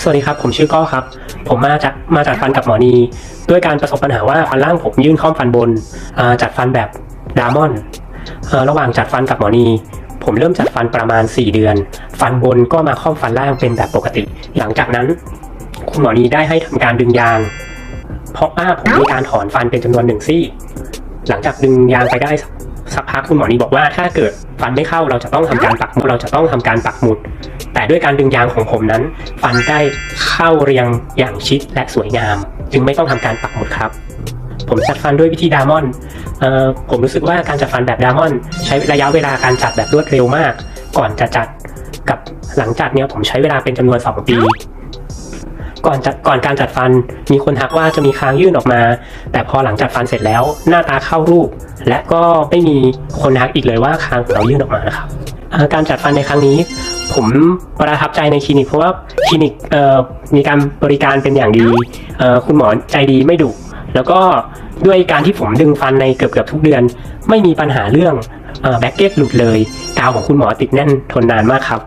สวัสดีครับ ผมชื่อก้อครับ ผมมาจากมาจัดฟันกับหมอนี ด้วยการประสบปัญหาว่าฟันล่างผมยื่นข้อมฟันบนจัดฟันแบบดามอนระหว่างจัดฟันกับหมอนี ผมเริ่มจัดฟันประมาณ 4 เดือน ฟันบนก็มาข้อมฟันล่างเป็นแบบปกติ หลังจากนั้น คุณหมอนีได้ให้ทำการดึงยาง เพราะว่าผมมีการถอนฟันเป็นจำนวนหนึ่งซี่ หลังจากดึงยางไปได้ สักพักคุณหมอนีบอกว่าถ้าเกิดฟันไม่เข้าเราจะต้องทำการปักมุดเราจะต้องทำการปักหมุด แต่ด้วยการดึงยางของผมนั้น ฟันได้เข้าเรียงอย่างชิดและสวยงาม จึงไม่ต้องทำการปักหมุดครับ ผมจัดฟันด้วยวิธีดามอนออผมรู้สึกว่าการจัดฟันแบบดามอน ใช้ระยะเวลาการจัดแบบรวดเร็วมาก ก่อนจะจัดกับหลังจัดเนี่ยผมใช้เวลาเป็นจำนวน 2 ปี ก่อนจัดก่อนการจัดฟันมีคนทักว่าจะมีคางยื่นออกมา แต่พอหลังจัดฟันเสร็จแล้ว หน้าตาเข้ารูป และก็ไม่มีคนทักอีกเลยว่าคางเรายื่นออกมานะครับการจัดฟันในครั้งนี้ ผมประทับใจในคลินิกเพราะว่าคลินิกมีการบริการเป็นอย่างดีคุณหมอใจดีไม่ดุแล้วก็ด้วยการที่ผมดึงฟันในเกือบเกือบทุกเดือน ไม่มีปัญหาเรื่องแบ็กเก็ตหลุดเลยกาวของคุณหมอติดแน่นทนนานมากครับ